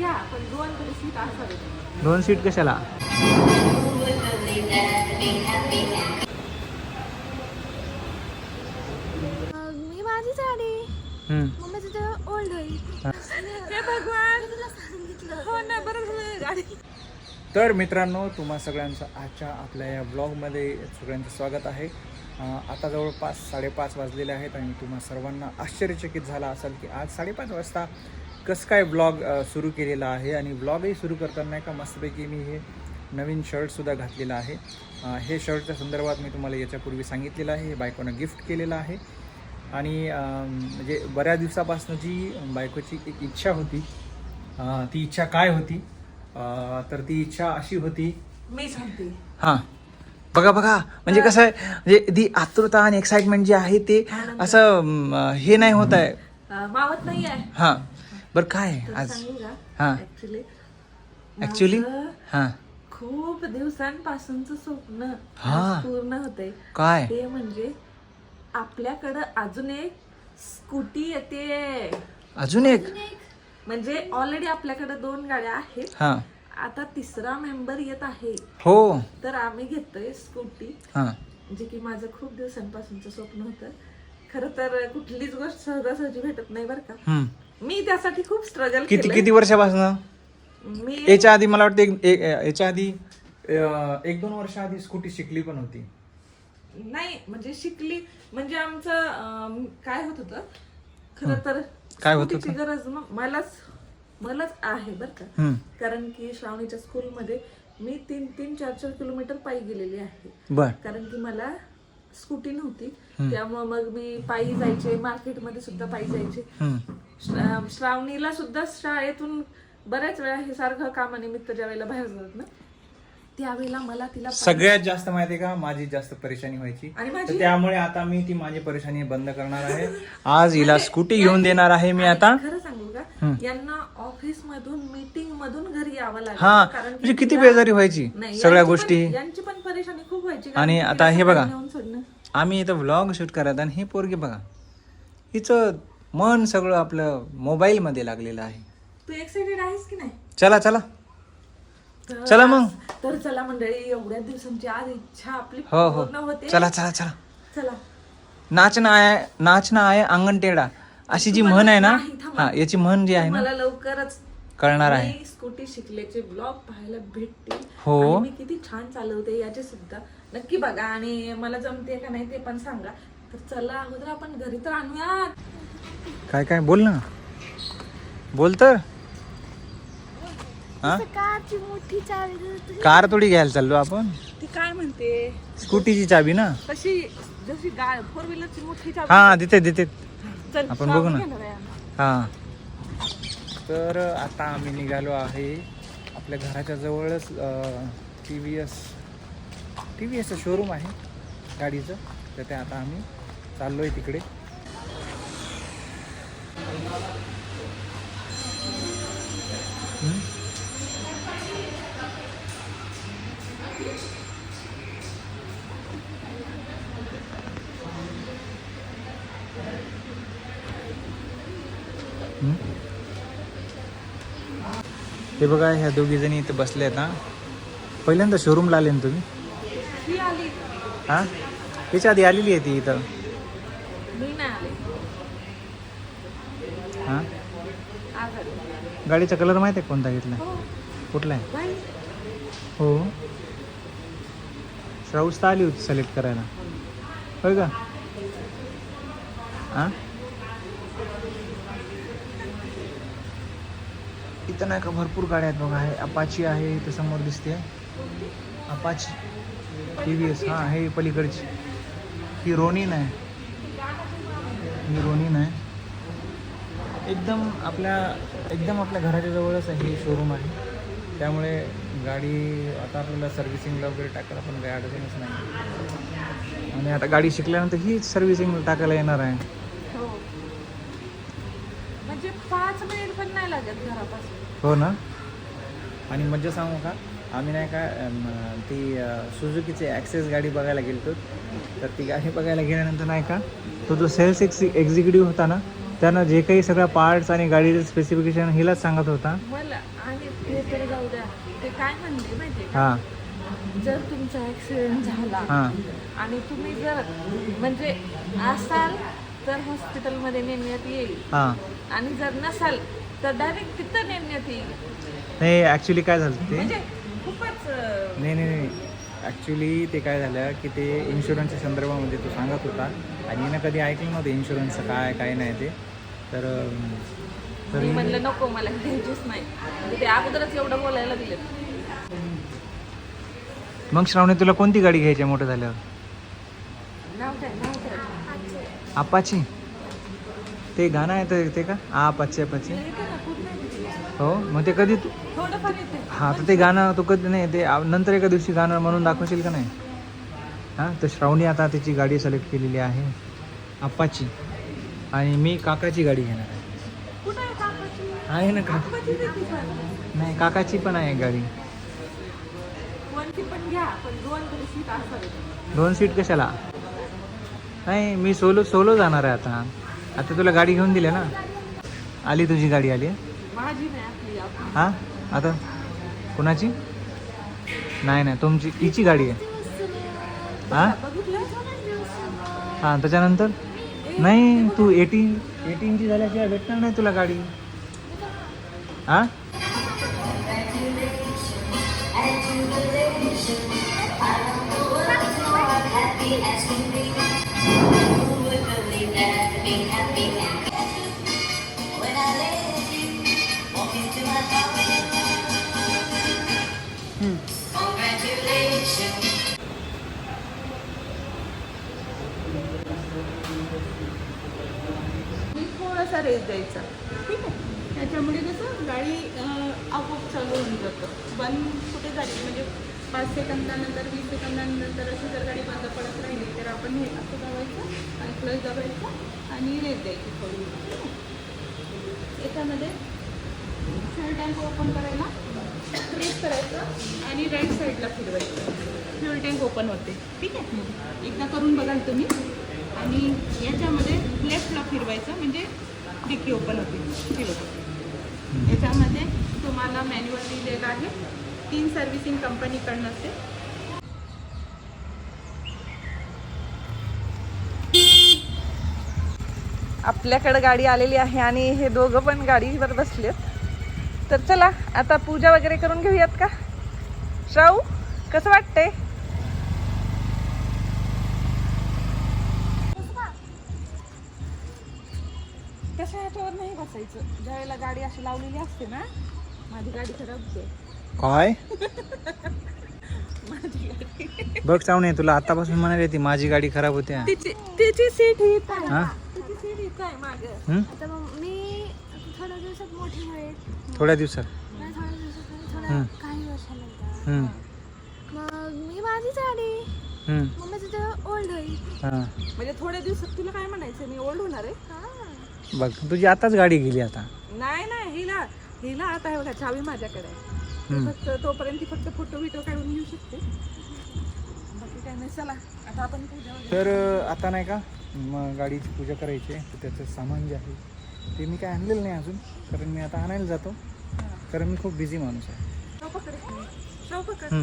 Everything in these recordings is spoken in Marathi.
घ्या पण दोन तरी सीट असावे दोन सीट कशाला? मी माझी साडी. हम्म. मम्मी तुझं ओल्ड होईल हे. भगवान. हो ना बरं झालं गाडी. तर मित्रांनो तुम्हा सगळ्यांचं आजच्या आपल्या या ब्लॉगमध्ये सगळ्यांचं स्वागत आहे. आता जवळपास साडेपाच वाजलेले आहेत आणि तुम्हा सर्वांना आश्चर्यचकित झाला असेल की आज साडेपाच वाजता कसं काय ब्लॉग सुरू केलेला आहे आणि ब्लॉगही सुरू करताना का मस्तपैकी मी हे नवीन शर्टसुद्धा घातलेलं आहे. हे शर्टच्या संदर्भात मी तुम्हाला याच्यापूर्वी सांगितलेलं आहे. हे बायकोनं गिफ्ट केलेलं आहे. आणि म्हणजे बऱ्याच दिवसापासून जी बायकोची एक इच्छा होती ती इच्छा काय होती? तर ती इच्छा अशी होती मी सांगते हां. बघा बघा. म्हणजे कसं आहे म्हणजे ती आतुरता आणि एक्साइटमेंट जे आहे ते असं हे नाही होत आहे. मावत नाही आहे हां. बरं काय आहे आज? हां. ऍक्च्युली ऍक्च्युली हां. खूप दिवसांपासूनच स्वप्न हा. आज पूर्ण होते काय? ते म्हणजे आपल्याकडं अजून एक स्कूटी येते. अजून एक? म्हणजे ऑलरेडी आपल्याकडे दोन गाड्या आहेत. हां. आता तिसरा मेंबर येत आहे. हो. तर आम्ही घेतोय स्कूटी. हां. जे की माझं खूप दिवसांपासूनचं स्वप्न होतं. खरं तर कुठलीच गोष्ट सहजासहजी भेटत नाही बरं का. हम्म. मी त्यासाठी खूप स्ट्रगल किती किती वर्षापासून? मी याच्या आधी मला वाटतं एक- एक- याच्या आधी अं, एक दोन वर्ष आधी स्कूटी शिकली पण होती. नाही म्हणजे शिकली म्हणजे आमचं अं, काय होत होतं? खरं तर काय होत स्कूटीची गरज म- मलाच मलाच आहे बरं का. हम्म. कारण की श्रावणीच्या स्कूलमध्ये मी तीन तीन चार चार किलोमीटर पायी गेलेली आहे. बर. कारण की मला स्कूटी नव्हती. त्यामुळे मग मी पायी जायचे मार्केटमध्ये सुद्धा पायी जायचे. श्रा- श्रावणीला सुद्धा शाळेतून बऱ्याच वेळा हे सारखं कामानिमित्त ज्या वेळेला बाहेर जातात ना त्यावेळेला मला तिला सगळ्यात जास्त माहिती आहे का? माझी जास्त परेशानी व्हायची. आणि तर माझी? त्यामुळे आता मी ती माझी परेशानी बंद करणार आहे. आज हिला स्कूटी घेऊन देणार आहे मी आता. खरं सांगू का? यांना ऑफिस मधून मीटिंग मधून घरी यावं लागलं. हा कारण म्हणजे किती बेजारी व्हायची नाही, सगळ्या यांची गोष्टी. यांची पण परेशानी खूप व्हायची. कारण आणि आता हे बघा. सकाळी नेऊन सोडणं. आम्ही इथं व्लॉग शूट करत आणि ही पोरगी बघा हिचं मन सगळं आपलं मोबाईल मध्ये लागलेलं आहे. तू एक्साइटेड आहेस की नाही? चला चला. चला मग. तर चला मंडळी एवढ्या दिवसांची आज इच्छा आपली हो हो. पूर्ण होते. चला चला चला. चला. नाचना आहे नाचना आहे अंगण टेढा अशी जी म्हण आहे ना. हा याची म्हण जी आहे ना. मला लवकरच कळणार आहे. मी स्कूटी शिकल्याचे ब्लॉग पाहायला भेटतील. हो. आणि मी किती छान चालवते याचे सुद्धा. नक्की बघा आणि मला जमते का नाही ते पण सांगा. तर चला अगोदर आपण घरी तर आणूयात. काय काय? बोल ना. बोल तर. हा? कारची मोठी चावी देते. कार थोडी घ्यायला चाललो आपण. ती काय म्हणते? स्कूटीची चाबी ना. तशी जशी फोर व्हीलरची मोठी चावी. हा देते देते. चल आपण बघू ना. घेणार आहे आम्ही. हा. तर आता आम्ही निघालो आहे आपल्या घराच्या जवळच T V S T V एसचं शोरूम आहे गाडीचं तर ते आता आम्ही चाललो आहे तिकडे Hmm? हे बघा ह्या दोघी जणी इथे बसले आहेत ना पहिल्यांदा शोरूमला आले ना तुम्ही? ही? याच्या आधी आलेली आहे ती इथं. हा? गाडीचा कलर माहिती आहे कोणता घेतला? हो. कुठला आहे? हो. श्राऊस तर आली होती सिलेक्ट करायला. होय का? हा? इथं नाही का भरपूर गाड्या आहेत बघा आहे अपाची आहे इथं समोर दिसते. अपाची टी व्ही एस हां हे पलीकडची. ही रोनीन आहे. ही रोनीन आहे. एकदम आपल्या एकदम आपल्या घराच्या जवळच आहे हे शोरूम आहे. त्यामुळे गाडी आता आपल्याला सर्व्हिसिंगला वगैरे टाकायला पण काही अडचणच नाही. आणि आता गाडी शिकल्यानंतर ही सर्व्हिसिंगला टाकायला येणार आहे. म्हणजे पाच मिनिट पण नाही लागत घरापासून. हो ना? आणि मज्जा सांगू का? आम्ही नाही का अम, ती सुझुकीची ॲक्सेस गाडी बघायला गेलो तर ती गाडी बघायला गेल्यानंतर नाही का तो जो सेल्स एक्स एक्झिक्युटिव्ह होता ना त्यानं जे काही सगळं पार्ट्स आणि गाडीचं स्पेसिफिकेशन हिलाच सांगत होता. मला आणि ते तर जाऊ द्या. ते काय म्हणले माहितीये का? हां. जर तुमचा ऍक्सिडेंट झाला हां. आणि तुम्ही जर म्हणजे असाल तर हॉस्पिटलमध्ये नेमण्यात येईल. हां. आणि जर नसाल तर डायरेक्ट तिथं नेमण्यात येईल. नाही ॲक्च्युली काय झालं ते? म्हणजे खूपच अं, नाही नाही नाही. ॲक्च्युली ते काय झालं की ते इन्शुरन्सच्या संदर्भामध्ये तो सांगत होता. आणि हिनं कधी ऐकलं नव्हतं इन्शुरन्सचं काय काय नाही ते. तर अं, तर मी म्हणलं नको मला घ्यायचीच नाही. म्हणजे ते अगोदरच एवढं बोलायला दिलं. मग श्रावणी तुला कोणती गाडी घ्यायची आहे मोठं झाल्यावर? नाव काय? आपाची? ते गाणं आहे ते- ते का? आपाचे आपाचे. हो? मग ते कधी तू हां तर ते गाणं तू कधी नाही ते नंतर एका दिवशी गाणं म्हणून दाखवशील का नाही? हां तर श्रावणी आता त्याची गाडी सिलेक्ट केलेली आहे. आप्पाची आणि मी काकाची गाडी घेणार आहे. आहे ना काका पण. नाही काकाची पण आहे गाडी. तरी दोन सीट कशाला? नाही मी सोलो सोलो जाणार आहे आता. आता तुला गाडी घेऊन दिली ना? आली तुझी गाडी आली हां? आता? कुणाची? नाही नाही तुमची हिची गाडी आहे. हां? हां त्याच्यानंतर? नाही तू एटीन एटीनची झाल्याशिवाय भेटणार नाही तुला गाडी. हां? मी थोडासा रेस द्यायचा. ठीक आहे? त्याच्यामुळे कसं गाडी आपोआप चालू होऊन जातं. बंद कुठे झाली म्हणजे पाच सेकंदानंतर वीस सेकंदानंतर अशी जर गाडी बंद पडत राहिली तर आपण हे असं दाबायचं आणि क्लच दाबायचं आणि रेस द्यायची थोडी. याच्यामध्ये फ्युल टँक ओपन करायला प्रेस करायचं आणि राईट साईडला फिरवायचं. फ्युल टँक ओपन होते. ठीक आहे? एकदा करून बघाल तुम्ही. आणि याच्यामध्ये लेफ्टला फिरवायचं म्हणजे डिक्की ओपन होते. हे याच्यामध्ये तुम्हाला मॅन्युअल दिलेलं आहे. तीन सर्व्हिसिंग कंपनीकडनं असते आपल्याकडं गाडी आलेली आहे आणि हे दोघं पण गाडीवर बसलेत. तर चला आता पूजा वगैरे करून घेऊयात का? श्राऊ कसं वाटतंय? तसं ह्याच्यावर नाही बसायचं? ज्यावेळेला गाडी अशी लावलेली असते ना माझी गाडी खराब होते. काय? माझी गाडी. बघ चावणे तुला आतापासून म्हणाली ती माझी गाडी खराब होते. हा. तिची तिची सीट ही हा? तिची सीट आहे मागं. हं? आता मग मी थोड्या दिवसात मोठी होईल. थोड्या दिवसात. नाही थोड्या दिवसात नाही. थोड्या काही वर्षानंतर. हं, मग मी माझी हं, ओल्ड होईल. हां. म्हणजे थोड्या दिवसात तुला काय म्हणायचं मी ओल्ड होणार आहे. हां? बघ तुझी आताच गाडी गेली आता. नाही नाही हिला हिला आता हे बघा चावी माझ्याकडे आहे. ती हं. फक्त तोपर्यंत ती फक्त फोटो बिटो काढून घेऊ शकते. बाकी काय नाही चला आता आपण पूजा वगैरे तर अं, आता नाही का मग गाडीची पूजा करायची आहे तर त्याचं सामान जे आहे ते मी काय आणलेलं नाही अजून कारण मी आता आणायला जातो. कारण मी खूप बिझी माणूस आहे. शव पकड. शव पकड. हं.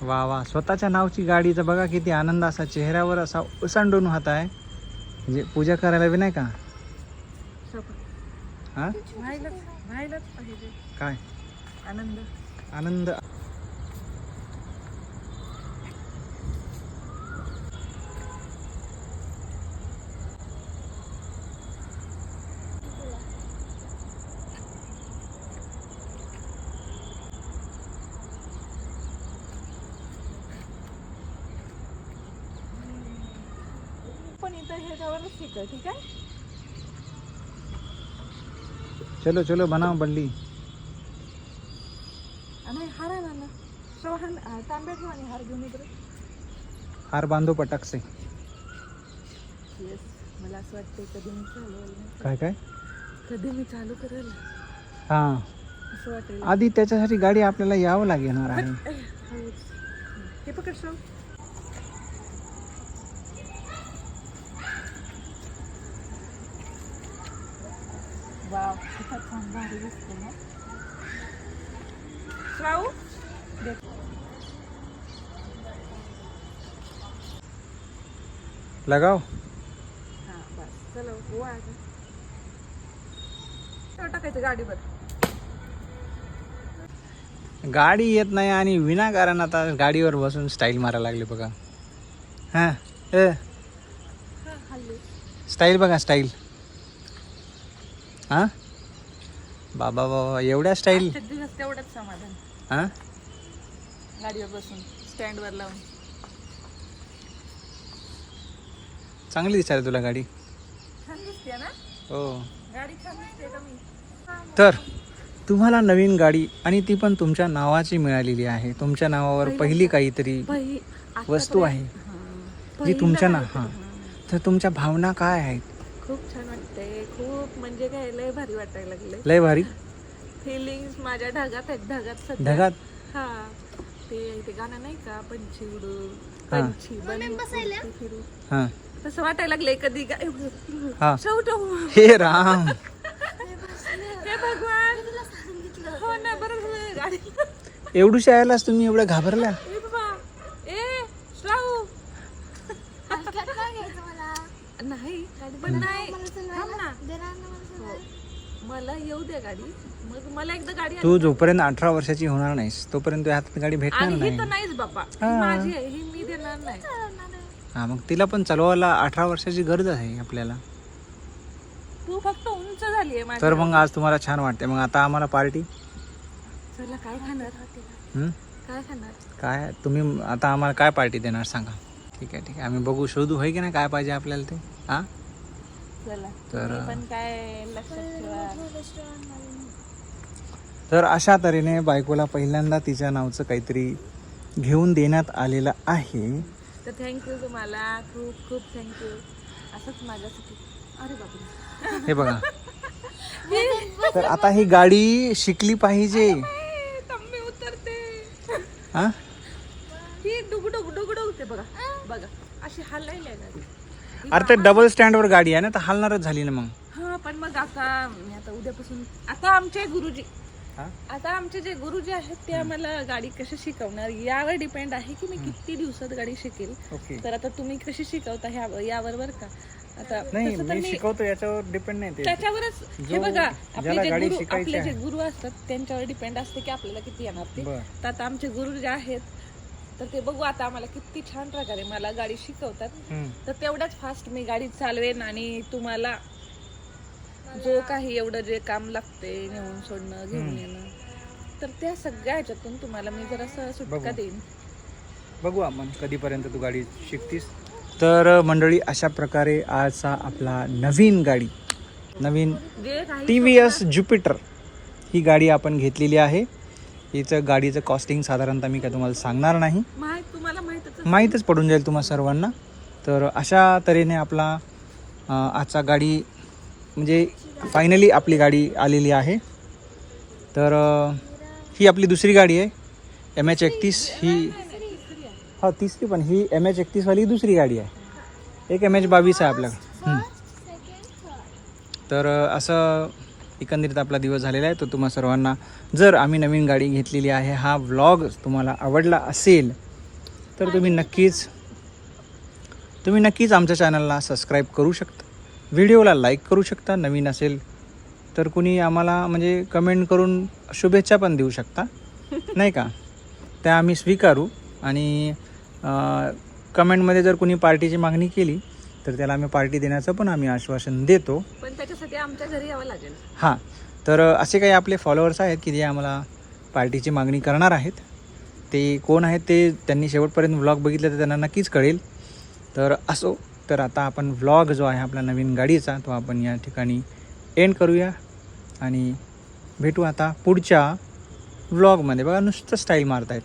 वा वा. स्वतःच्या नावची गाडीचा बघा किती आनंद असा चेहऱ्यावर असा उसांडून हात आहे. म्हणजे पूजा करायला बी नाही का? हा? काय? आनंद. आनंद. पण इथं ह्याच्यावरच ठीक आहे ठीक आहे? चलो चलो बनाओ बल्ली. आणि हार आहे ना शव हार तांब्या ठेवा आणि हार घेऊन इकडे. हार बांधो पटाक से येस मला असं वाटतं कधी मी ना. काय काय? कधी मी चालू करेल? हां. असं वाटेल. आधी त्याच्यासाठी गाडी आपल्याला यावं लागणार आहे. हे. पकड वाव खूपच छान भारी दिसते ना श्राऊ लगाव हां बस चलो हो आता टाकायचं गाडीवर गाडी येत नाही आणि विनाकारण आता गाडीवर बसून स्टाईल मारायला लागली बघा. हां ए. स्टाईल बघा स्टाईल हां? बाबा बाबा एवढ्या स्टाईल दिवस तेवढंच समाधान. हां? गाडीवर बसून स्टँडवर लावून. चांगली दिसायला तुला गाडी. छान दिसते ना? हो. गाडी छान दिसते का मी? तर तुम्हाला नवीन गाडी आणि ती पण तुमच्या नावाची मिळालेली आहे. तुमच्या नावावर पहिली काहीतरी पहि वस्तू आहे. जी तुमच्या ना हां. तर तुमच्या भावना काय आहेत? खूप छान खूप म्हणजे काय लय भारी वाटायला लागले लय भारी? फिलिंग्स माझ्या ढगात आहेत ढगात सध्या. ढगात? हा. ते ते गाणं नाही का पंछी उडू हा. पंछी बनू उडती फिरू. हां. तसं वाटायला लागलंय कधी काय हा. शेवटो हे राम. हे भगवान. हो ना बरं झालं गाडी. एवढूशी यायलाच तुम्ही एवढ्या घाबरल्या ए बाबा ए श्राऊ काय घ्यायचं मला नाही पण नाही. मला थांब ना? हो. येऊ दे गाडी. मग मला एकदा गाडी तू जोपर्यंत अठरा वर्षाची होणार नाहीस तोपर्यंत तुझ्या हातात गाडी भेटणार आणि ही नाही. तर नाहीच ही हा. माझी आहे. ही मी देणार नाही. हा मग तिला पण चालवायला अठरा वर्षाची गरज आहे आपल्याला. तू फक्त उंच झाली आहे माझी. तर मग आज तुम्हाला छान वाटते मग आता आम्हाला पार्टी? चला काय खाणार? काय खाणार? काय? तुम्ही आता आम्हाला काय पार्टी देणार सांगा. ठीक आहे ठीक आहे. आम्ही बघू शोधू. होय की नाही? काय पाहिजे आपल्याला ते? हां? तर- तर अशा तऱ्हेने बायकोला पहिल्यांदा तिच्या नावचं काहीतरी घेऊन देण्यात आलेलं आहे. तर थँक्यू तुम्हाला. खूप खूप थँक्यू असंच माझ्यासाठी. अरे बापरे. हे बघा. तर आता ही गाडी शिकली पाहिजे. हा? ही डुग डुग डुग डुगते बघा. बघा अशी हलायला अरे ते डबल स्टँडवर गाडी आहे ना तर हलणारच झाली ना मग. हा पण मग आता मी आता उद्यापासून आता आमचे गुरुजी हा? आता आमचे जे गुरुजी आहेत ते आम्हाला गाडी कशी शिकवणार? यावर डिपेंड आहे की मी किती दिवसात गाडी शिकेल. ओके. तर आता तुम्ही कशी शिकवता ह्या यावर बर का? आता नाही तसं तर मी मी शिकवतो याच्यावर डिपेंड नाही ते. त्याच्यावरच हे जो- बघा ज्याला आपले जे गाडी गुरु शिकायची आपले जे आहे. गुरु असतात त्यांच्यावर डिपेंड असते की आपल्याला किती येणार ते. बर. तर आता आमचे गुरु जे आहेत तर ते बघू आता आम्हाला किती छान प्रकारे मला गाडी शिकवतात. तर तेवढ्याच फास्ट मी गाडी चालवेन आणि तुम्हाला जो काही एवढं जे काम लागते नेऊन सोडणं घेऊन. येणं तर त्या सगळ्या ह्याच्यातून तुम्हाला मी जरासं सुटका. देईन बघू आपण कधीपर्यंत तू गाडी शिकतीस तर मंडळी अशा प्रकारे आजचा आपला नवीन गाडी नवीन टी व्ही एस ज्युपिटर ही गाडी आपण घेतलेली आहे हिचं गाडीचं कॉस्टिंग साधारणतः मी काय तुम्हाला सांगणार नाही. माहितच माहीतच पडून जाईल तुम्हा सर्वांना. तर अशा तऱ्हेने आपला आजचा गाडी म्हणजे फायनली आपली गाडी आलेली आहे. तर ही आपली दुसरी गाडी आहे. एम एच एकतीस ही हा तिसरी पण. ही एम एच एकतीसवाली दुसरी गाडी आहे. एक एम एच बावीस आहे आपल्याकडे. हं. तर असं एकंदरीत आपला दिवस झालेला आहे. तर तुम्हा सर्वांना जर आम्ही नवीन गाडी घेतलेली आहे हा व्लॉग तुम्हाला आवडला असेल तर तुम्ही नक्कीच तुम्ही नक्कीच आमच्या चॅनलला सबस्क्राईब करू शकता. व्हिडिओला लाईक करू शकता. नवीन असेल तर कुणी आम्हाला म्हणजे कमेंट करून शुभेच्छा पण देऊ शकता. नाही का? त्या आम्ही स्वीकारू आणि कमेंटमध्ये जर कुणी पार्टीची मागणी केली तर त्याला आम्ही पार्टी देण्याचं पण आम्ही आश्वासन देतो. पण त्याच्यासाठी आमच्या घरी यावं लागेल. हां तर असे काही आपले फॉलोअर्स आहेत की जे आम्हाला पार्टीची मागणी करणार आहेत. ते कोण आहेत ते त्यांनी शेवटपर्यंत व्लॉग बघितलं तर त्यांना नक्कीच कळेल. तर असो तर आता आपण व्लॉग जो आहे आपला नवीन गाडीचा तो आपण या ठिकाणी एंड करूया. आणि भेटू आता पुढच्या व्लॉगमध्ये बघा नुसतं स्टाईल मारतायत.